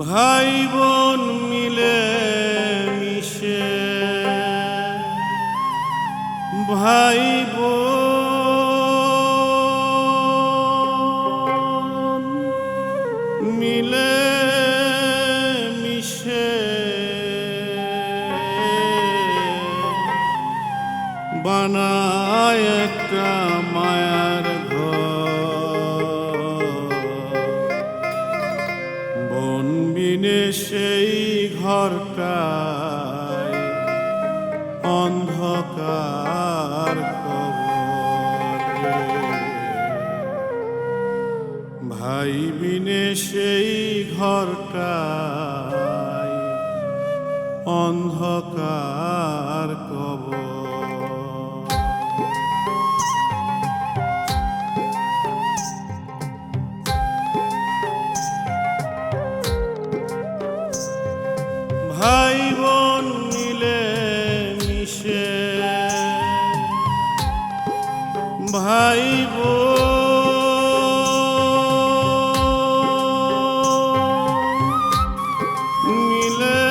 ভাই বোন মিলে মিশে। ভাই বোন মিলে মিশে। বানায় একটা মায়ার ভাই বিনে সেই ঘরটায় ভাই মিলে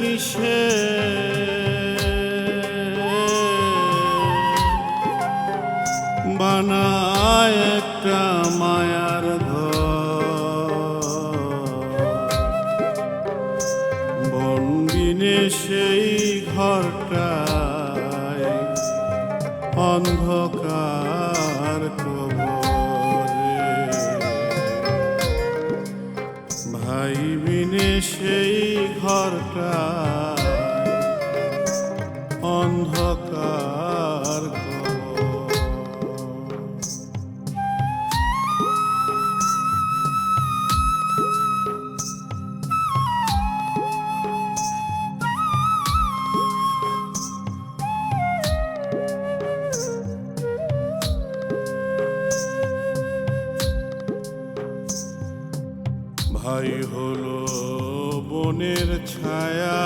মিশে। বানায় একটা মায়ার ঘর। বন্দিনে সেই ঘরটায় ভাই হলো বনের ছায়া।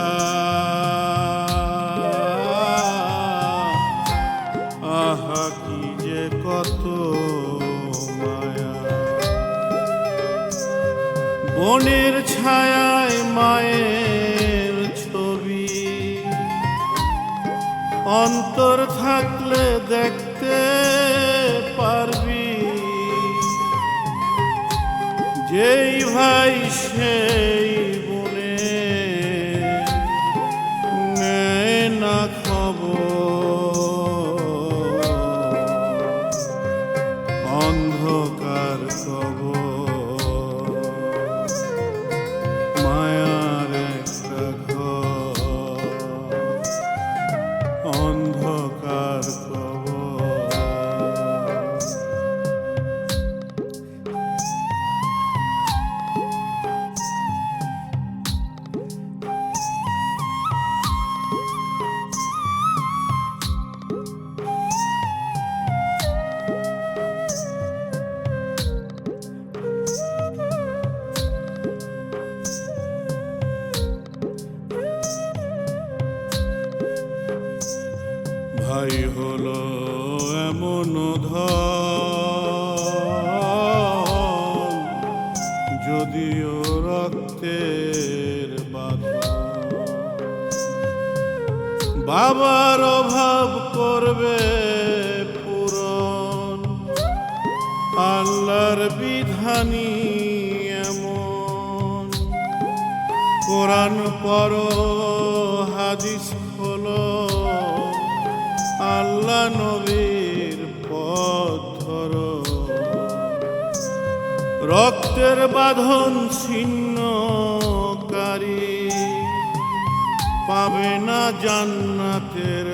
আহা, কি যে কত মায়া। বনের ছায়ায় মায়ের ছবি। অন্তর থাকলে দেখতে পারবি। যেই ভাই সেই ভাই হলো এমন ধন, যদিও রক্তের বাবার অভাব করবে পূরণ, আল্লাহর বিধানী এমন। কোরআন পর আল্লাহ নবীর পথ ধরো। রক্তের বাঁধন ছিন্নকারী পাবে না জান্নাতের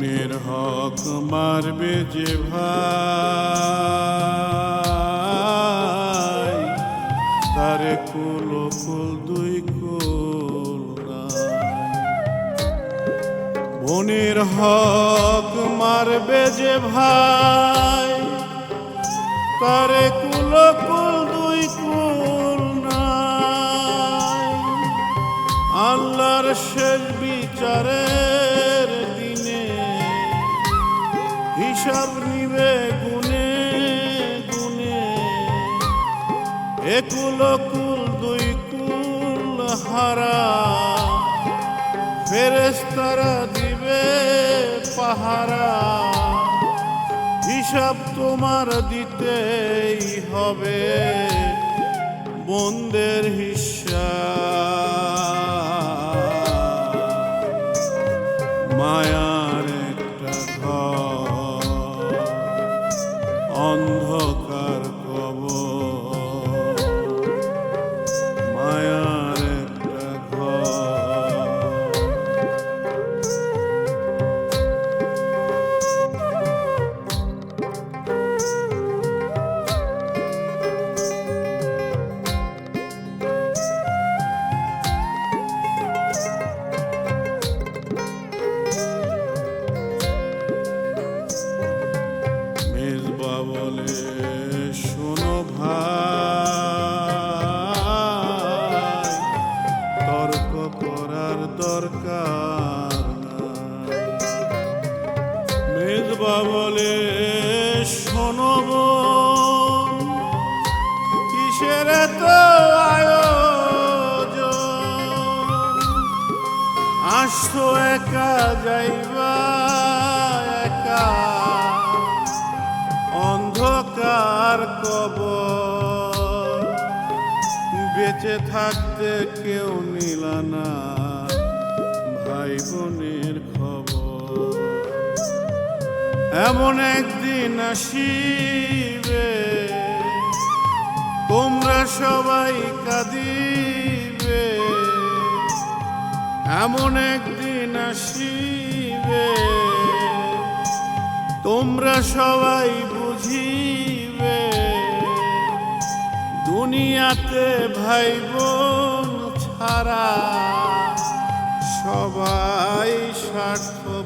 খুনের হক মারবে যে ভাই। তারে কুল ফুল দুই কুল বনের হক মারবে যে ভাই। তারে কুল ফুল দুই কুল আল্লাহর শেষ বিচারে হিসাব নিবে গুনে গুনে একুল কুল, দুই কুল হারা। ফেরেস্তারা দিবে পাহারা। হিসাব তোমার দিতেই হবে বন্দের হিসাব। মায়ার বলে শোনো বোন, কিসের তো আয়োজন? আসতো একা যাইবা একা। অন্ধকার কবর। বেঁচে থাকতে কেউ নিল না। ভাই বোনের খবর। এমন একদিন আসিবে, তোমরা সবাই কাঁদিবে। এমন একদিন আসিবে, তোমরা সবাই বুঝিবে, দুনিয়াতে ভাই বোন ছাড়া সবাই স্বার্থপর